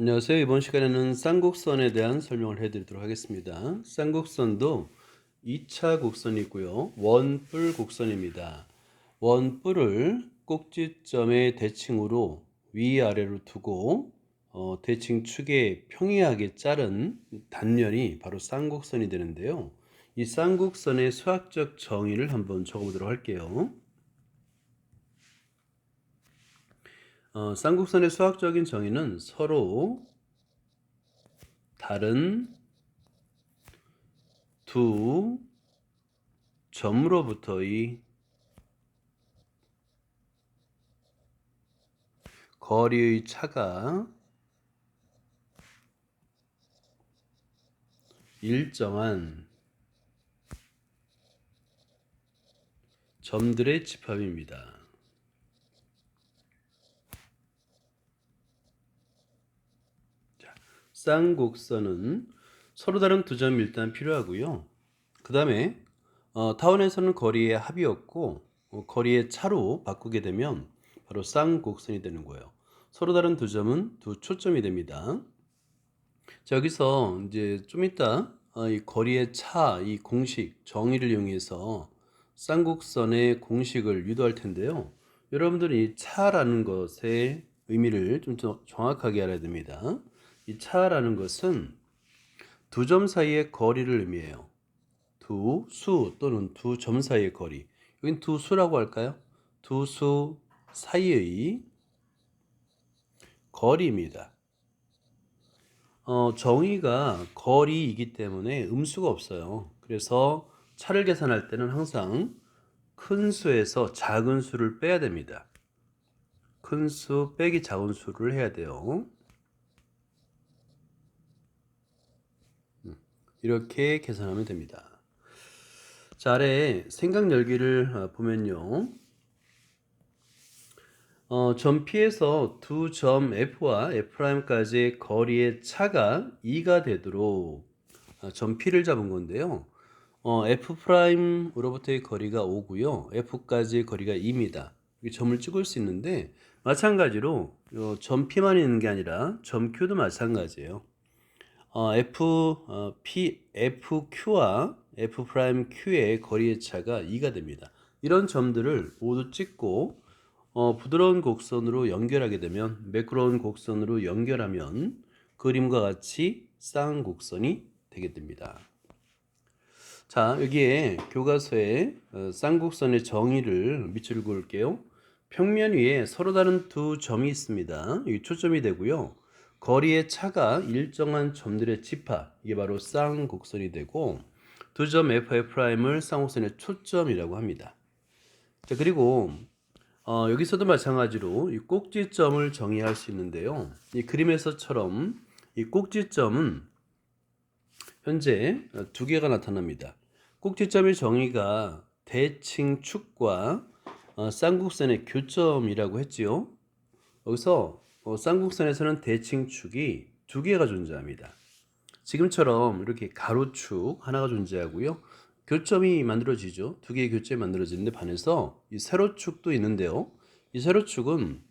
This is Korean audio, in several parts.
안녕하세요. 이번 시간에는 쌍곡선에 대한 설명을 해드리도록 하겠습니다. 쌍곡선도 2차 곡선이고요. 원뿔 곡선입니다. 원뿔을 꼭지점의 대칭으로 위아래로 두고 어, 대칭 축에 평이하게 자른 단면이 바로 쌍곡선이 되는데요. 이 쌍곡선의 수학적 정의를 한번 적어보도록 할게요. 어, 쌍곡선의 수학적인 정의는 서로 다른 두 점으로부터의 거리의 차가 일정한 점들의 집합입니다. 쌍곡선은 서로 다른 두 점이 일단 필요하고요. 그 다음에 어, 타원에서는 거리의 합이었고 어, 거리의 차로 바꾸게 되면 바로 쌍곡선이 되는 거예요. 서로 다른 두 점은 두 초점이 됩니다. 자, 여기서 이제 좀 이따 어, 이 거리의 차, 이 공식, 정의를 이용해서 쌍곡선의 공식을 유도할 텐데요. 여러분들이 차라는 것의 의미를 좀 더 정확하게 알아야 됩니다. 이 차라는 것은 두 점 사이의 거리를 의미해요. 두 수 또는 두 점 사이의 거리. 여긴 두 수라고 할까요? 두 수 사이의 거리입니다. 어, 정의가 거리이기 때문에 음수가 없어요. 그래서 차를 계산할 때는 항상 큰 수에서 작은 수를 빼야 됩니다. 큰 수 빼기 작은 수를 해야 돼요. 이렇게 계산하면 됩니다. 자, 아래 생각 열기를 어, 보면요. 어, 점 P에서 두 점 F와 F'까지의 거리의 차가 2가 되도록 어, 점 P를 잡은 건데요. 어, F'으로부터의 거리가 5고요. F까지의 거리가 2입니다. 점을 찍을 수 있는데 마찬가지로 어, 점 P만 있는 게 아니라 점 Q도 마찬가지예요. 어, F, 어, P, FQ와 F 프라임 Q의 거리의 차가 2가 됩니다. 이런 점들을 모두 찍고 어, 부드러운 곡선으로 연결하게 되면 매끄러운 곡선으로 연결하면 그림과 같이 쌍곡선이 되게 됩니다. 자, 여기에 교과서에 어, 쌍곡선의 정의를 밑줄 그을게요. 평면 위에 서로 다른 두 점이 있습니다. 이 초점이 되고요. 거리의 차가 일정한 점들의 집합, 이게 바로 쌍곡선이 되고 두점 f, f'을 쌍곡선의 초점이라고 합니다. 자, 그리고 어, 여기서도 마찬가지로 이 꼭지점을 정의할 수 있는데요. 이 그림에서처럼 이 꼭지점은 현재 두 개가 나타납니다. 꼭지점의 정의가 대칭축과 어, 쌍곡선의 교점이라고 했지요. 여기서 어, 쌍곡선에서는 대칭축이 두 개가 존재합니다. 지금처럼 이렇게 가로축 하나가 존재하고요. 교점이 만들어지죠. 두 개의 교점이 만들어지는데 반해서 이 세로축도 있는데요. 이 세로축은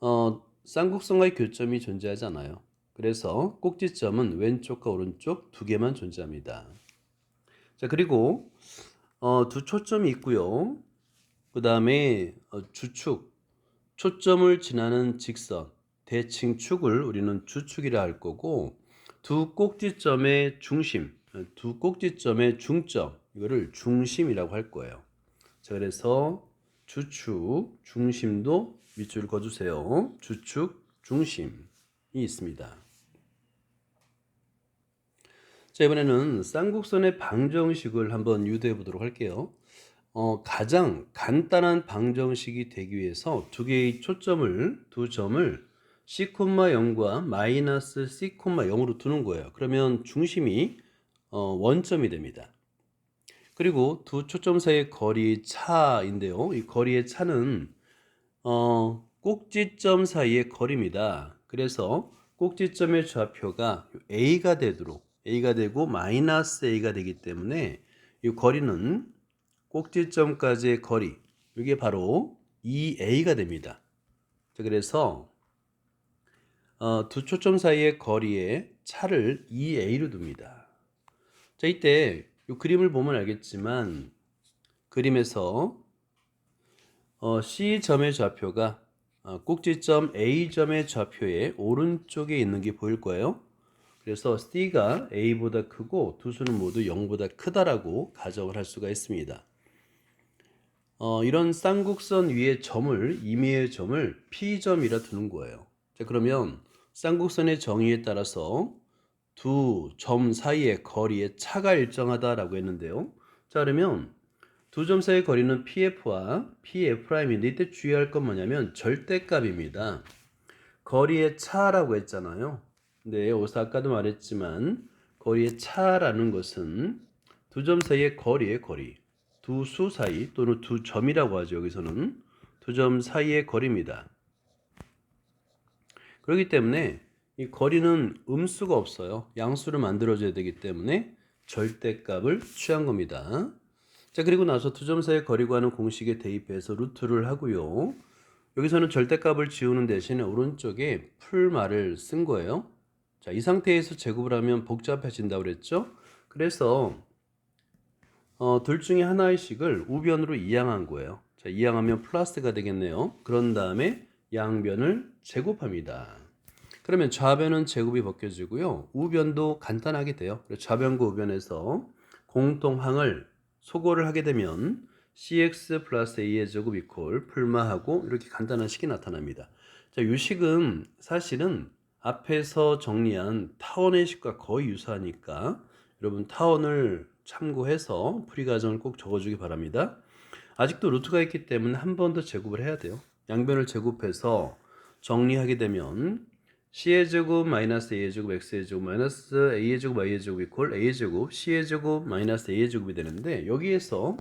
어, 쌍곡선과의 교점이 존재하지 않아요. 그래서 꼭지점은 왼쪽과 오른쪽 두 개만 존재합니다. 자 그리고 어, 두 초점이 있고요. 그 다음에 어, 주축 초점을 지나는 직선, 대칭축을 우리는 주축이라 할 거고 두 꼭지점의 중심, 두 꼭지점의 중점 이거를 중심이라고 할 거예요. 자, 그래서 주축, 중심도 밑줄 그어주세요. 주축, 중심이 있습니다. 자, 이번에는 쌍곡선의 방정식을 한번 유도해 보도록 할게요. 어, 가장 간단한 방정식이 되기 위해서 두 개의 초점을 두 점을 C,0과 마이너스 C,0으로 두는 거예요. 그러면 중심이 어, 원점이 됩니다. 그리고 두 초점 사이의 거리 차인데요. 이 거리의 차는 어, 꼭지점 사이의 거리입니다. 그래서 꼭지점의 좌표가 A가 되도록 A가 되고 마이너스 A가 되기 때문에 이 거리는 꼭지점까지의 거리 이게 바로 2a가 됩니다. 자, 그래서 어, 두 초점 사이의 거리의 차를 2a로 둡니다. 자, 이때 이 그림을 보면 알겠지만 그림에서 어, C점의 좌표가 어, 꼭지점 A점의 좌표의 오른쪽에 있는 게 보일 거예요. 그래서 C가 A보다 크고 두 수는 모두 0보다 크다라고 가정을 할 수가 있습니다. 어, 이런 쌍곡선 위에 점을 임의의 점을 P점이라 두는 거예요. 자, 그러면 쌍곡선의 정의에 따라서 두 점 사이의 거리의 차가 일정하다라고 했는데요. 자, 그러면 두 점 사이의 거리는 PF와 PF'인데 이때 주의할 건 뭐냐면 절대값입니다. 거리의 차라고 했잖아요. 근데 여기서 아까도 말했지만 거리의 차라는 것은 두 점 사이의 거리의 거리, 두 수 사이 또는 두 점이라고 하죠. 여기서는 두 점 사이의 거리입니다. 그렇기 때문에 이 거리는 음수가 없어요. 양수를 만들어줘야 되기 때문에 절대값을 취한 겁니다. 자 그리고 나서 두 점 사이의 거리 구하는 공식에 대입해서 루트를 하고요. 여기서는 절대값을 지우는 대신에 오른쪽에 풀말을 쓴 거예요. 자, 이 상태에서 제곱을 하면 복잡해진다고 그랬죠? 그래서 어, 둘 중에 하나의 식을 우변으로 이항한 거예요. 자, 이항하면 플러스가 되겠네요. 그런 다음에 양변을 제곱합니다. 그러면 좌변은 제곱이 벗겨지고요. 우변도 간단하게 돼요. 좌변과 우변에서 공통항을 소거를 하게 되면 cx 플러스 a의 제곱 이퀄 풀마하고 이렇게 간단한 식이 나타납니다. 자, 이 식은 사실은 앞에서 정리한 타원의 식과 거의 유사하니까 여러분 타원을 참고해서 풀이 과정을 꼭 적어주기 바랍니다. 아직도 루트가 있기 때문에 한 번 더 제곱을 해야 돼요. 양변을 제곱해서 정리하게 되면 c의 제곱 마이너스 a의 제곱 x의 제곱 마이너스 a의 제곱 y의 제곱 이퀄 a의 제곱 c의 제곱 마이너스 a의 제곱이 되는데 여기에서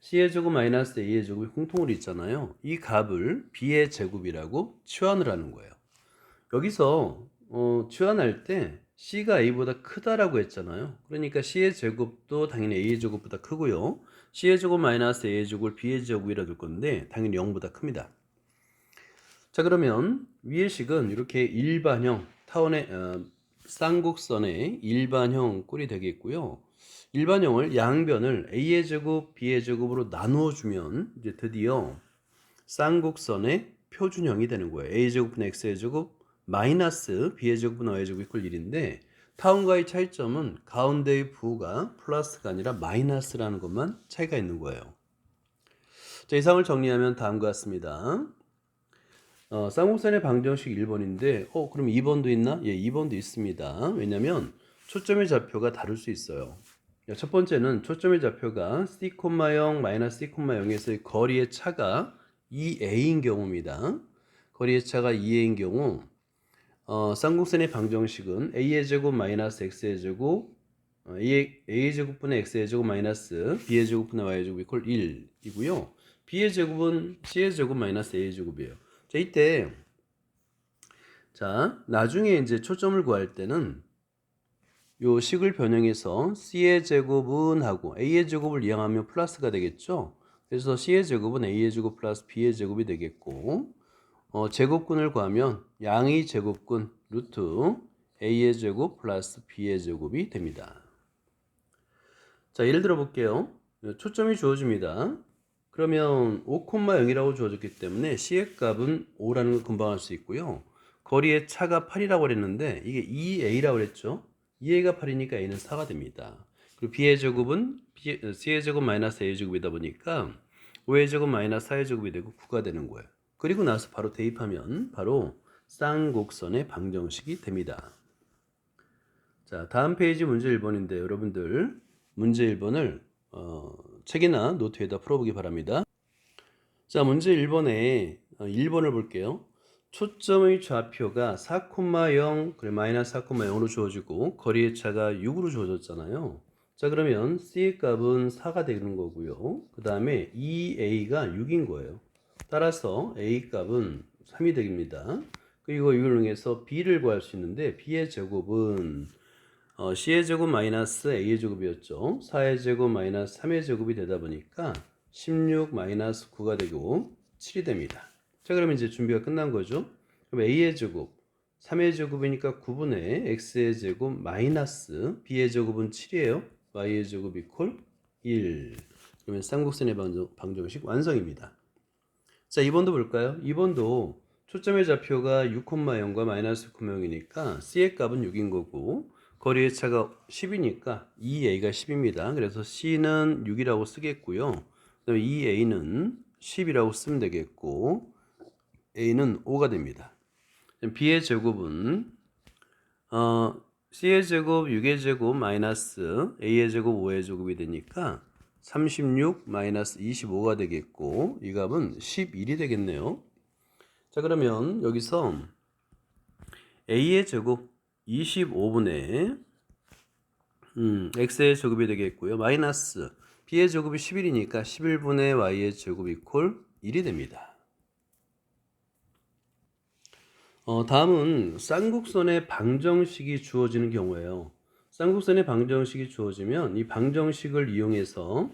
c의 제곱 마이너스 a의 제곱이 공통으로 있잖아요. 이 값을 b의 제곱이라고 치환을 하는 거예요. 여기서 어, 치환할 때 c가 a보다 크다라고 했잖아요. 그러니까 c의 제곱도 당연히 a의 제곱보다 크고요. c의 제곱 마이너스 a의 제곱을 b의 제곱이라 둘 건데 당연히 0보다 큽니다. 자 그러면 위의 식은 이렇게 일반형 타원의 어, 쌍곡선의 일반형 꼴이 되겠고요. 일반형을 양변을 a의 제곱, b의 제곱으로 나누어 주면 이제 드디어 쌍곡선의 표준형이 되는 거예요. a 제곱분 x의 제곱 마이너스 b의 제곱분 y의 제곱 이퀄 1인데 타원과의 차이점은 가운데의 부가 플러스가 아니라 마이너스라는 것만 차이가 있는 거예요. 자, 이상을 정리하면 다음과 같습니다. 어, 쌍곡선의 방정식 1번인데, 어, 그럼 2번도 있나? 예, 2번도 있습니다. 왜냐면 초점의 좌표가 다를 수 있어요. 야, 첫 번째는 초점의 좌표가 C, 0 마이너스 C, 0에서의 거리의 차가 2a인 경우입니다. 거리의 차가 2a인 경우, 어, 쌍곡선의 방정식은 a의 제곱 마이너스 x의 제곱, 어, a, a의 제곱분의 x의 제곱 마이너스 b의 제곱분의 y의 제곱 이퀄 1이고요. b의 제곱은 c의 제곱 마이너스 a의 제곱이에요. 자, 이때 자, 나중에 이제 초점을 구할 때는 요 식을 변형해서 c의 제곱은 하고 a의 제곱을 이항하면 플러스가 되겠죠. 그래서 c의 제곱은 a의 제곱 플러스 b의 제곱이 되겠고 어, 제곱근을 구하면 양의 제곱근 루트 a의 제곱 플러스 b의 제곱이 됩니다. 자, 예를 들어 볼게요. 초점이 주어집니다. 그러면 5,0이라고 주어졌기 때문에 C의 값은 5라는 걸 금방 알 수 있고요. 거리의 차가 8이라고 그랬는데 이게 2A라고 그랬죠. 2A가 8이니까 A는 4가 됩니다. 그리고 B의 제곱은 B, C의 제곱 마이너스 A의 제곱이다 보니까 5의 제곱 마이너스 4의 제곱이 되고 9가 되는 거예요. 그리고 나서 바로 대입하면 바로 쌍곡선의 방정식이 됩니다. 자, 다음 페이지 문제 1번인데 여러분들 문제 1번을 어, 책이나 노트에다 풀어보기 바랍니다. 자, 문제 1번에 1번을 볼게요. 초점의 좌표가 4,0 그래 마이너스 4,0으로 주어지고 거리의 차가 6으로 주어졌잖아요. 자 그러면 C의 값은 4가 되는 거고요. 그 다음에 2A가 6인 거예요. 따라서 A 값은 3이 됩니다. 그리고 이걸 이용해서 B를 구할 수 있는데 B의 제곱은 어, C의 제곱 마이너스 A의 제곱이었죠. 4의 제곱 마이너스 3의 제곱이 되다 보니까 16 마이너스 9가 되고 7이 됩니다. 자, 그러면 이제 준비가 끝난 거죠. 그럼 a의 제곱 3의 제곱이니까 9분의 x의 제곱 마이너스 b의 제곱은 7이에요. y의 제곱 이퀄 1. 그러면 쌍곡선의 방정, 방정식 완성입니다. 자, 2번도 볼까요? 2번도 초점의 좌표가 6,0과 마이너스 9,0이니까 C의 값은 6인 거고 거리의 차가 10이니까 2A가 10입니다. 그래서 C는 6이라고 쓰겠고요. 그다음에 2A는 10이라고 쓰면 되겠고 A는 5가 됩니다. B의 제곱은 어, C의 제곱 6의 제곱 마이너스 A의 제곱 5의 제곱이 되니까 36 마이너스 25가 되겠고 이 값은 11이 되겠네요. 자 그러면 여기서 A의 제곱 25분의 음, X의 제곱이 되겠고요. 마이너스 B의 제곱이 11이니까 11분의 Y의 제곱 이퀄 1이 됩니다. 어, 다음은 쌍곡선의 방정식이 주어지는 경우예요. 쌍곡선의 방정식이 주어지면 이 방정식을 이용해서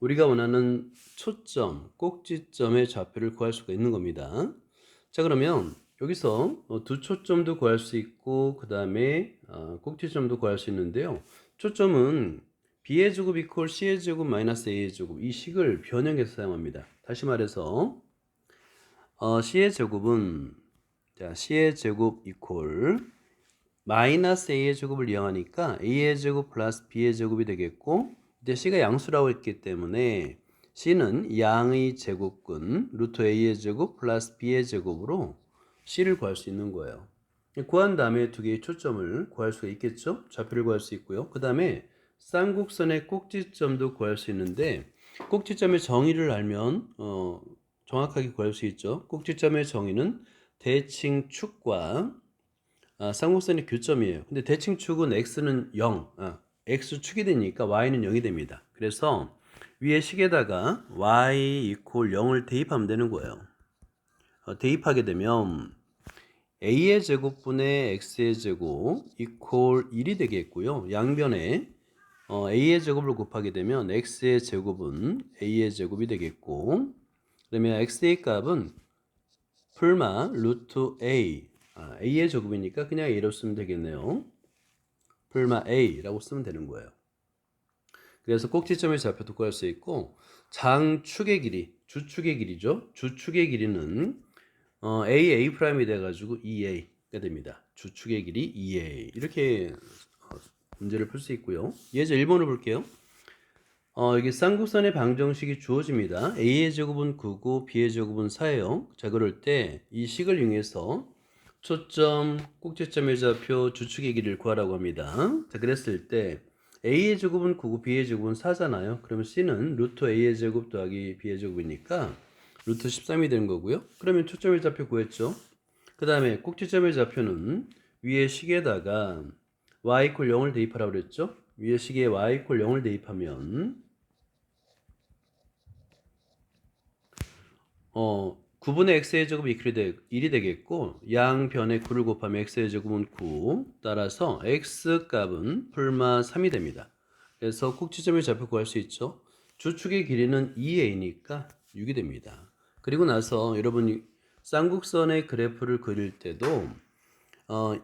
우리가 원하는 초점, 꼭지점의 좌표를 구할 수가 있는 겁니다. 자 그러면 여기서 어, 두 초점도 구할 수 있고 그 다음에 어, 꼭지점도 구할 수 있는데요. 초점은 b의 제곱 이퀄 c의 제곱 마이너스 a의 제곱 이 식을 변형해서 사용합니다. 다시 말해서 어, c의 제곱은 자 c의 제곱 이퀄 마이너스 a의 제곱을 이용하니까 a의 제곱 플러스 b의 제곱이 되겠고 이때 c가 양수라고 했기 때문에 c는 양의 제곱근 루트 a의 제곱 플러스 b의 제곱으로 c를 구할 수 있는 거예요. 구한 다음에 두 개의 초점을 구할 수가 있겠죠? 좌표를 구할 수 있고요. 그 다음에 쌍곡선의 꼭지점도 구할 수 있는데 꼭지점의 정의를 알면 어, 정확하게 구할 수 있죠. 꼭지점의 정의는 대칭축과 아, 쌍곡선의 교점이에요. 근데 대칭축은 x는 0, 아, x축이 되니까 y는 0이 됩니다. 그래서 위에 식에다가 y 이퀄 0을 대입하면 되는 거예요. 어, 대입하게 되면 a의 제곱분의 x의 제곱 이퀄 1이 되겠고요. 양변에 어, a의 제곱을 곱하게 되면 x의 제곱은 a의 제곱이 되겠고 그러면 x의 값은 풀마 루트 a 아, a의 제곱이니까 그냥 a로 쓰면 되겠네요. 풀마 a라고 쓰면 되는 거예요. 그래서 꼭지점의 좌표도 구할 수 있고 장축의 길이, 주축의 길이죠. 주축의 길이는 어, a a 프라임이 돼가지고 2a가 됩니다. 주축의 길이 2a 이렇게 어, 문제를 풀 수 있고요. 예제 1번을 볼게요. 어, 여기 쌍곡선의 방정식이 주어집니다. a의 제곱은 9고 b의 제곱은 4예요. 자 그럴 때 이 식을 이용해서 초점, 꼭지점의 좌표, 주축의 길이를 구하라고 합니다. 자 그랬을 때 a의 제곱은 9고 b의 제곱은 4잖아요. 그러면 c는 루트 a의 제곱 더하기 b의 제곱이니까 루트 13이 되는 거고요. 그러면 초점의 좌표 구했죠. 그 다음에 꼭지점의 좌표는 위에 식에다가 y 이퀄 0을 대입하라고 그랬죠. 위에 식에 y 이퀄 0을 대입하면 어 9분의 x의 제곱이 1이 되 겠고 양변에 9를 곱하면 x의 제곱은 9 따라서 x 값은 풀마 3이 됩니다. 그래서 꼭지점의 좌표 구할 수 있죠. 주축의 길이는 2a니까 6이 됩니다. 그리고 나서 여러분이 쌍곡선의 그래프를 그릴 때도 어,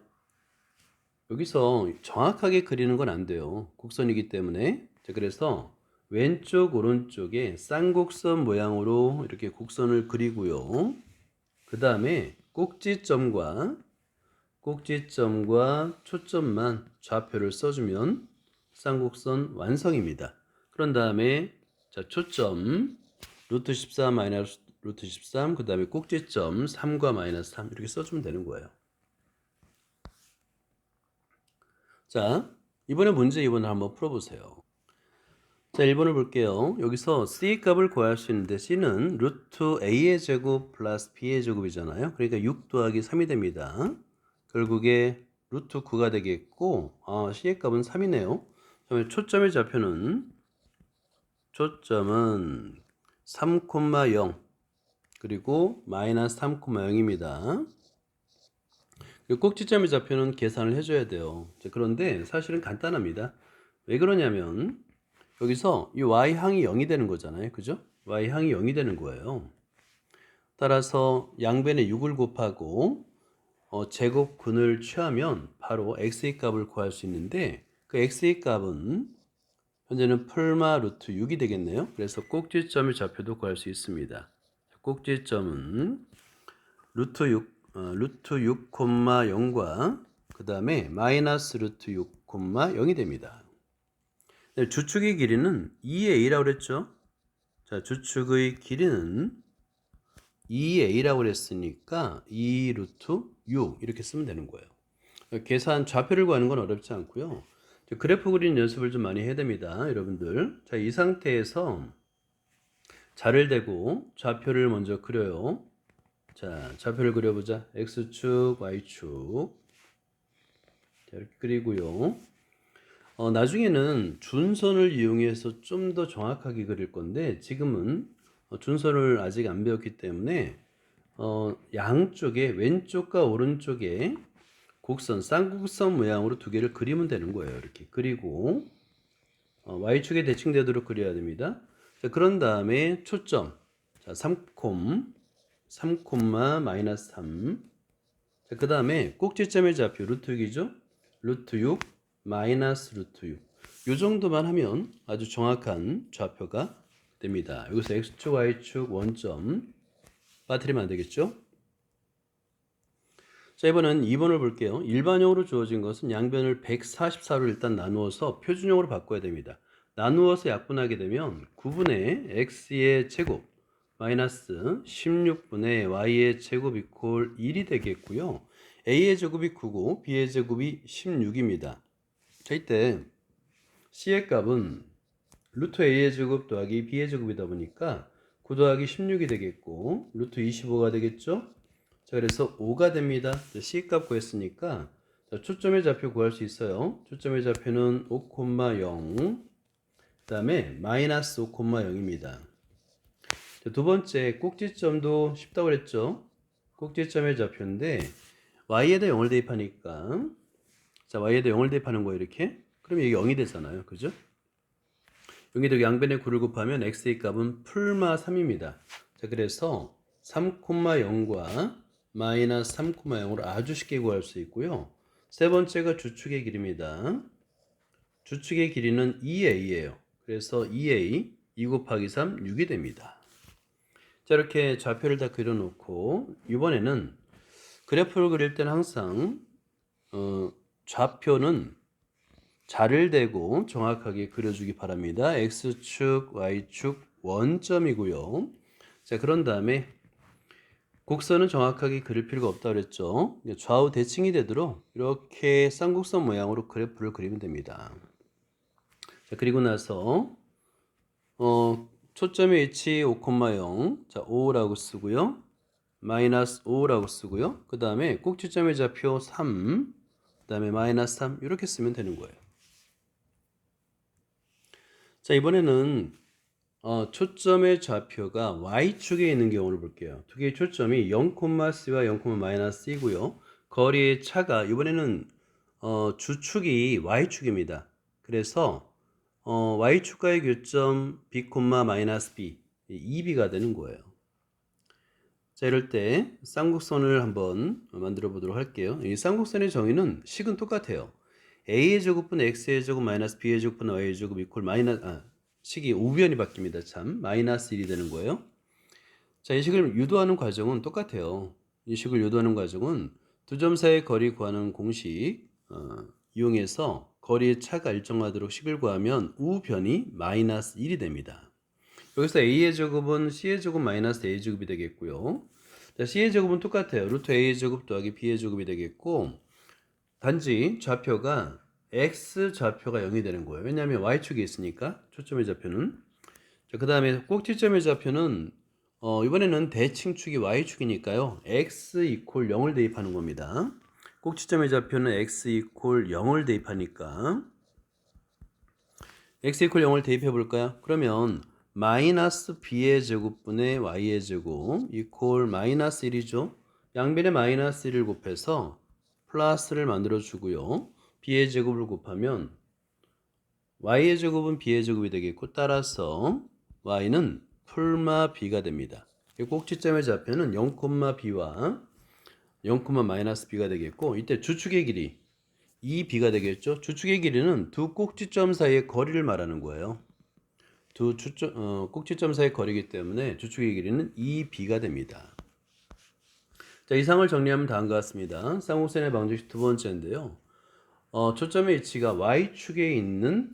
여기서 정확하게 그리는 건 안 돼요. 곡선이기 때문에. 자, 그래서 왼쪽 오른쪽에 쌍곡선 모양으로 이렇게 곡선을 그리고요. 그 다음에 꼭지점과 꼭지점과 초점만 좌표를 써주면 쌍곡선 완성입니다. 그런 다음에 자 초점 루트 14 마이너스 루트 13, 그 다음에 꼭지점 3과 마이너스 3 이렇게 써주면 되는 거예요. 자, 이번에 문제 2번을 한번 풀어보세요. 자, 1번을 볼게요. 여기서 C 값을 구할 수 있는데 C는 루트 A의 제곱 플러스 B의 제곱이잖아요. 그러니까 6 더하기 3이 됩니다. 결국에 루트 9가 되겠고 아, C의 값은 3이네요. 그러면 초점의 좌표는 초점은 3,0 그리고 마이너스 3,0입니다. 그리고 꼭지점의 좌표는 계산을 해줘야 돼요. 자, 그런데 사실은 간단합니다. 왜 그러냐면 여기서 이 y항이 0이 되는 거잖아요. 그죠? y항이 0이 되는 거예요. 따라서 양변에 6을 곱하고 어, 제곱근을 취하면 바로 x의 값을 구할 수 있는데 그 x의 값은 현재는 풀마 루트 6이 되겠네요. 그래서 꼭지점의 좌표도 구할 수 있습니다. 꼭지점은 루트 6, 어, 루트 6, 0과 그 다음에 마이너스 루트 6, 0이 됩니다. 네, 주축의 길이는 2a라고 그랬죠. 자, 주축의 길이는 2a라고 그랬으니까 2 루트 6 이렇게 쓰면 되는 거예요. 계산 좌표를 구하는 건 어렵지 않고요. 그래프 그리는 연습을 좀 많이 해야 됩니다. 여러분들. 자, 이 상태에서 자를 대고 좌표를 먼저 그려요. 자, 좌표를 그려보자. X축, Y축. 자, 이렇게 그리고요. 어, 나중에는 준선을 이용해서 좀 더 정확하게 그릴 건데 지금은 어, 준선을 아직 안 배웠기 때문에 어, 양쪽에 왼쪽과 오른쪽에 곡선, 쌍곡선 모양으로 두 개를 그리면 되는 거예요. 이렇게 그리고 어, Y축에 대칭되도록 그려야 됩니다. 자, 그런 다음에 초점, 자, 3콤, 3콤마 마이너스 3. 자, 그 다음에 꼭지점의 좌표 루트 6이죠. 루트 6 마이너스 루트 6. 요 정도만 하면 아주 정확한 좌표가 됩니다. 여기서 x축, y축 원점 빠뜨리면 안 되겠죠? 자, 이번엔 2번을 볼게요. 일반형으로 주어진 것은 양변을 144로 일단 나누어서 표준형으로 바꿔야 됩니다. 나누어서 약분하게 되면 9분의 x의 제곱 마이너스 16분의 y의 제곱 이퀄 1이 되겠고요. a의 제곱이 9고 b의 제곱이 16입니다. 자, 이때 c의 값은 루트 a의 제곱 더하기 b의 제곱이다 보니까 9 더하기 16이 되겠고 루트 25가 되겠죠? 자, 그래서 5가 됩니다. 자, C 값 구했으니까 자, 초점의 좌표 구할 수 있어요. 초점의 좌표는 5,0 그 다음에 마이너스 5,0입니다. 두 번째 꼭지점도 쉽다고 그랬죠? 꼭지점의 좌표인데 y에다 0을 대입하니까 자 y에다 0을 대입하는 거예요 이렇게 그러면 이게 0이 되잖아요 그죠? 여기도 양변의 9를 곱하면 x의 값은 풀마 3입니다. 자, 그래서 3,0과 마이너스 3,0으로 아주 쉽게 구할 수 있고요. 세 번째가 주축의 길입니다. 주축의 길이는 2a예요. 그래서 2a 2 곱하기 3 6이 됩니다. 자, 이렇게 좌표를 다 그려놓고 이번에는 그래프를 그릴 때는 항상 어, 좌표는 자를 대고 정확하게 그려주기 바랍니다. X축, Y축 원점이고요. 자, 그런 다음에 곡선은 정확하게 그릴 필요가 없다 그랬죠. 좌우 대칭이 되도록 이렇게 쌍곡선 모양으로 그래프를 그리면 됩니다. 자, 그리고 나서 어, 초점의 위치 5,0 자, 5라고 쓰고요. 마이너스 5라고 쓰고요. 그 다음에 꼭지점의 좌표 3, 그 다음에 마이너스 3 이렇게 쓰면 되는 거예요. 자, 이번에는 어, 초점의 좌표가 y축에 있는 경우를 볼게요. 두 개의 초점이 0,c와 0,-c이고요. 거리의 차가 이번에는 어, 주축이 y축입니다. 그래서 어, y축과의 교점 b, -b 2b가 되는 거예요. 자, 이럴 때 쌍곡선을 한번 만들어 보도록 할게요. 이 쌍곡선의 정의는 식은 똑같아요. a의 제곱분 x의 제곱 마이너스 b의 제곱분 y의 제곱 이퀄 마이너스 아, 식이 우변이 바뀝니다. 참 마이너스 1이 되는 거예요. 자, 이 식을 유도하는 과정은 똑같아요. 이 식을 유도하는 과정은 두 점 사이의 거리 구하는 공식 어, 이용해서 거리의 차가 일정하도록 식을 구하면 우변이 마이너스 1이 됩니다. 여기서 a의 제곱은 c의 제곱 마이너스 a의 제곱이 되겠고요. 자, c의 제곱은 똑같아요. 루트 a의 제곱 더하기 b의 제곱이 되겠고 단지 좌표가 x 좌표가 0이 되는 거예요. 왜냐하면 y축이 있으니까 초점의 좌표는 그 다음에 꼭지점의 좌표는 어, 이번에는 대칭축이 y축이니까요. x 이퀄 0을 대입하는 겁니다. 꼭지점의 좌표는 x 이퀄 0을 대입하니까 x 이퀄 0을 대입해 볼까요? 그러면 마이너스 b의 제곱분의 y의 제곱 이퀄 마이너스 1이죠. 양변에 마이너스 1을 곱해서 플러스를 만들어 주고요. b의 제곱을 곱하면 y의 제곱은 b의 제곱이 되겠고 따라서 y는 풀마 b가 됩니다. 꼭지점의 좌표는 0, b와 0, 마이너스 b가 되겠고 이때 주축의 길이 2b가 되겠죠. 주축의 길이는 두 꼭지점 사이의 거리를 말하는 거예요. 두 주점, 어, 꼭지점 사이의 거리이기 때문에 주축의 길이는 2b가 됩니다. 자, 이상을 정리하면 다음과 같습니다. 쌍곡선의 방정식 두 번째인데요. 어, 초점의 위치가 y축에 있는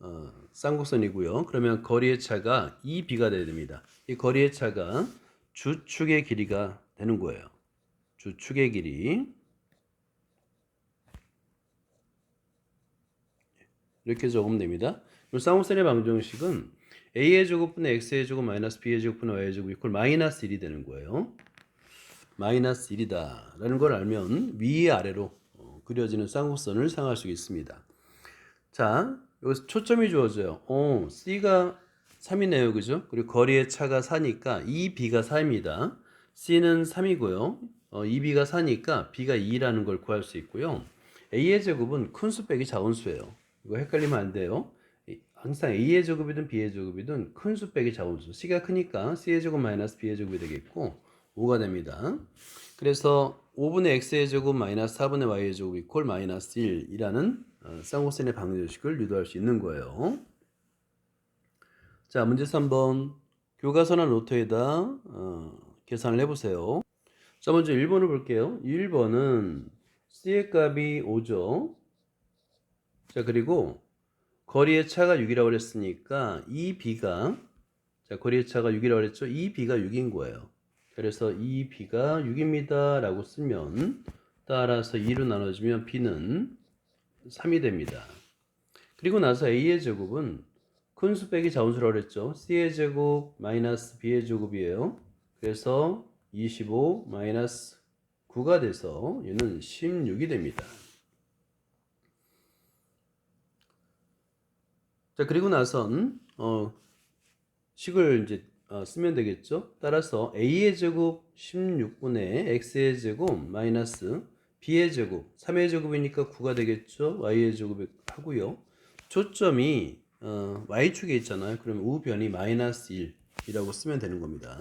어, 쌍곡선이고요. 그러면 거리의 차가 2b가 돼야 됩니다. 이 거리의 차가 주축의 길이가 되는 거예요. 주축의 길이 이렇게 적으면 됩니다. 이 쌍곡선의 방정식은 a의 제곱분의 x의 제곱 마이너스 b의 제곱분의 y의 제곱 이퀄 마이너스 1이 되는 거예요. 마이너스 1이다 라는 걸 알면 위 아래로 어, 그려지는 쌍곡선을 상할 수 있습니다. 자, 여기서 초점이 주어져요. 어, C가 3이네요. 그죠? 그리고 거리의 차가 4니까 2B가 4입니다. C는 3이고요. 어, 2B가 4니까 B가 2라는 걸 구할 수 있고요. A의 제곱은 큰 수 빼기 작은 수예요. 이거 헷갈리면 안 돼요. 이- 항상 A의 제곱이든 B의 제곱이든 큰 수 빼기 작은 수. C가 크니까 C의 제곱 마이너스 B의 제곱이 되겠고 5가 됩니다. 그래서 5분의 x의 제곱 마이너스 4분의 y의 제곱 이퀄 마이너스 1이라는 어, 쌍곡선의 방정식을 유도할 수 있는 거예요. 자, 문제 3번. 교과서나 노트에다 어, 계산을 해보세요. 자, 먼저 1번을 볼게요. 1번은 C의 값이 5죠. 자, 그리고 거리의 차가 6이라고 그랬으니까 이 B가 자, 거리의 차가 6이라고 그랬죠. 이 B가 6인 거예요. 그래서 이 B가 6입니다. 라고 쓰면 따라서 2로 나눠주면 B는 3이 됩니다. 그리고 나서 A의 제곱은 큰수 빼기 자원수라고 그랬죠. C의 제곱 마이너스 B의 제곱이에요. 그래서 25 마이너스 9가 돼서 얘는 16이 됩니다. 자, 그리고 나선 어, 식을 이제 어, 쓰면 되겠죠. 따라서 a의 제곱 16분의 x의 제곱 마이너스 b의 제곱 3의 제곱이니까 9가 되겠죠. y의 제곱이 하고요. 초점이 어, y축에 있잖아요. 그러면 우변이 마이너스 1이라고 쓰면 되는 겁니다.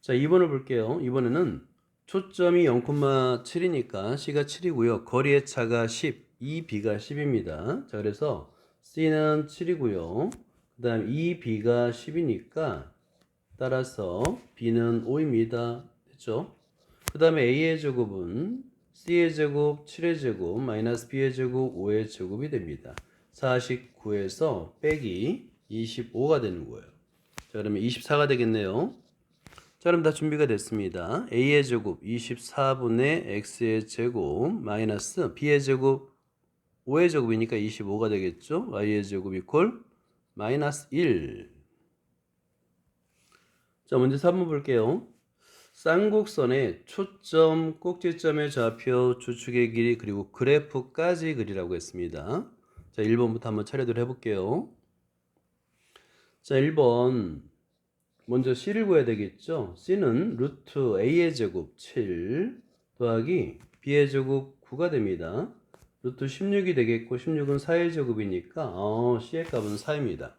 자, 2번을 볼게요. 이번에는 초점이 0,7이니까 C가 7이고요. 거리의 차가 10, 2B가 10입니다. 자, 그래서 C는 7이고요. 그 다음 2B가 10이니까 따라서 B는 5입니다. 됐죠? 그 다음에 A의 제곱은 C의 제곱, 7의 제곱, 마이너스 B의 제곱, 5의 제곱이 됩니다. 49에서 빼기 25가 되는 거예요. 자, 그러면 24가 되겠네요. 자, 그럼 다 준비가 됐습니다. a의 제곱 24분의 x의 제곱 마이너스 b의 제곱 5의 제곱이니까 25가 되겠죠. y의 제곱 이퀄 마이너스 1. 자, 문제 3번 볼게요. 쌍곡선의 초점, 꼭지점의 좌표, 주축의 길이 그리고 그래프까지 그리라고 했습니다. 자, 1번부터 한번 차례대로 해볼게요. 자, 1번 먼저 C를 구해야 되겠죠. C는 루트 A의 제곱 7 더하기 B의 제곱 9가 됩니다. 루트 16이 되겠고 16은 4의 제곱이니까 어, C의 값은 4입니다.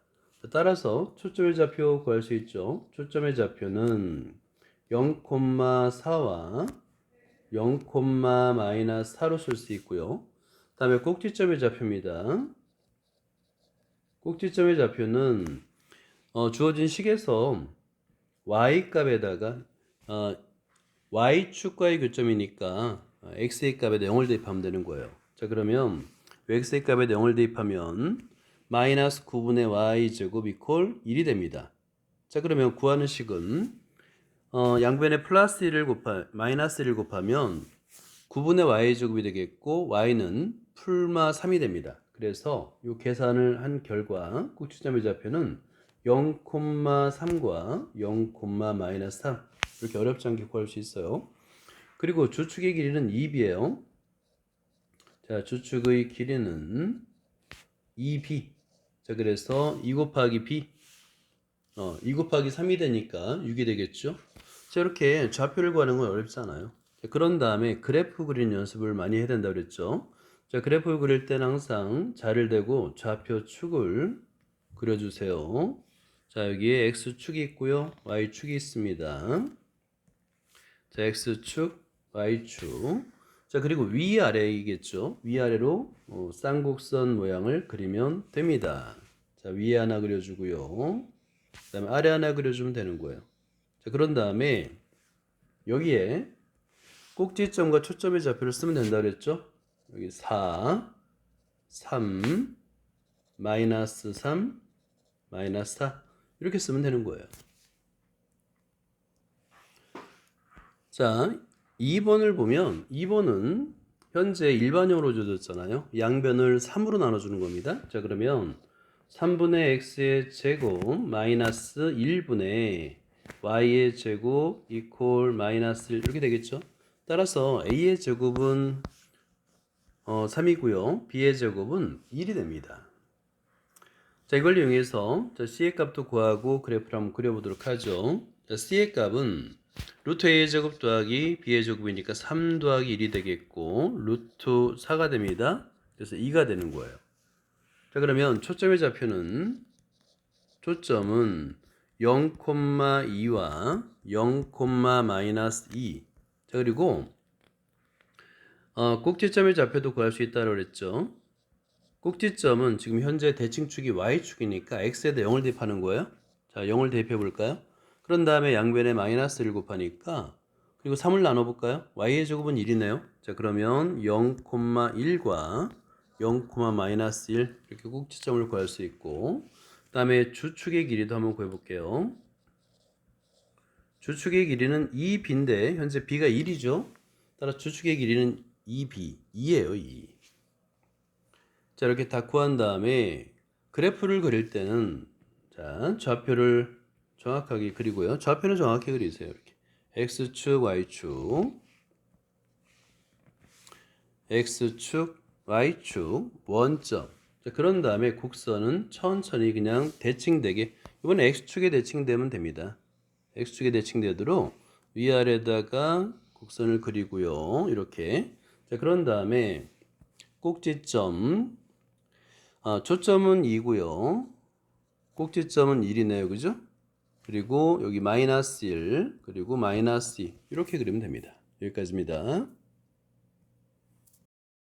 따라서 초점의 좌표 구할 수 있죠. 초점의 좌표는 0,4와 0, 마이너스 4로 쓸 수 있고요. 다음에 꼭지점의 좌표입니다. 꼭지점의 좌표는 어, 주어진 식에서 y 값에다가 어, y 축과의 교점이니까 어, x의 값에다 0을 대입하면 되는 거예요. 자 그러면 x의 값에다 0을 대입하면 마이너스 9분의 y 제곱 이퀄 1이 됩니다. 자 그러면 구하는 식은 어, 양변에 플러스 1을 곱하 마이너스 1을 곱하면 9분의 y 제곱이 되겠고 y는 풀마 3이 됩니다. 그래서 이 계산을 한 결과 꼭지점의 좌표는 0,3과 0, 마이너스 3 이렇게 어렵지 않게 구할 수 있어요. 그리고 주축의 길이는 2b예요. 자, 주축의 길이는 2b. 자, 그래서 2 곱하기 b. 어, 2 곱하기 3이 되니까 6이 되겠죠. 자, 이렇게 좌표를 구하는 건 어렵지 않아요. 자, 그런 다음에 그래프 그리는 연습을 많이 해야 된다 그랬죠. 자, 그래프를 그릴 때는 항상 자를 대고 좌표 축을 그려주세요. 자, 여기에 x축이 있고요. y축이 있습니다. 자, x축, y축. 자, 그리고 위아래이겠죠. 위아래로 어, 쌍곡선 모양을 그리면 됩니다. 자, 위에 하나 그려주고요. 그 다음에 아래 하나 그려주면 되는 거예요. 자, 그런 다음에 여기에 꼭지점과 초점의 좌표를 쓰면 된다 그랬죠? 여기 4, 3, 마이너스 3, 마이너스 4 이렇게 쓰면 되는 거예요. 자, 2번을 보면 2번은 현재 일반형으로 줘졌잖아요. 양변을 3으로 나눠주는 겁니다. 자, 그러면 3분의 x의 제곱 마이너스 1분의 y의 제곱 이퀄 마이너스 1 이렇게 되겠죠. 따라서 a의 제곱은 어, 3이고요. b의 제곱은 1이 됩니다. 자, 이걸 이용해서 자, c의 값도 구하고 그래프를 한번 그려보도록 하죠. 자, c의 값은 루트 a의 제곱 더하기 b의 제곱이니까 3 더하기 1이 되겠고 루트 4가 됩니다. 그래서 2가 되는 거예요. 자, 그러면 초점의 좌표는 초점은 0,2와 0, 마이너스 2. 자, 그리고 어, 꼭지점의 좌표도 구할 수 있다고 그랬죠. 꼭지점은 지금 현재 대칭축이 y축이니까 x에다 0을 대입하는 거예요. 자, 0을 대입해 볼까요? 그런 다음에 양변에 마이너스를 곱하니까 그리고 3을 나눠 볼까요? y의 제곱은 1이네요. 자, 그러면 0,1과 0, 마이너스 1 이렇게 꼭지점을 구할 수 있고 그다음에 주축의 길이도 한번 구해 볼게요. 주축의 길이는 2b인데 현재 b가 1이죠. 따라 주축의 길이는 2b, 2예요, 2. 자, 이렇게 다 구한 다음에 그래프를 그릴 때는 자, 좌표를 정확하게 그리고요. 좌표는 정확히 그리세요. 이렇게 x축, y축. x축, y축, 원점. 자, 그런 다음에 곡선은 천천히 그냥 대칭되게 이번에 x축에 대칭되면 됩니다. x축에 대칭되도록 위아래다가 곡선을 그리고요. 이렇게. 자, 그런 다음에 꼭지점 아, 초점은 2고요. 꼭지점은 1이네요. 그죠? 그리고 여기 마이너스 1, 그리고 마이너스 2 이렇게 그리면 됩니다. 여기까지입니다.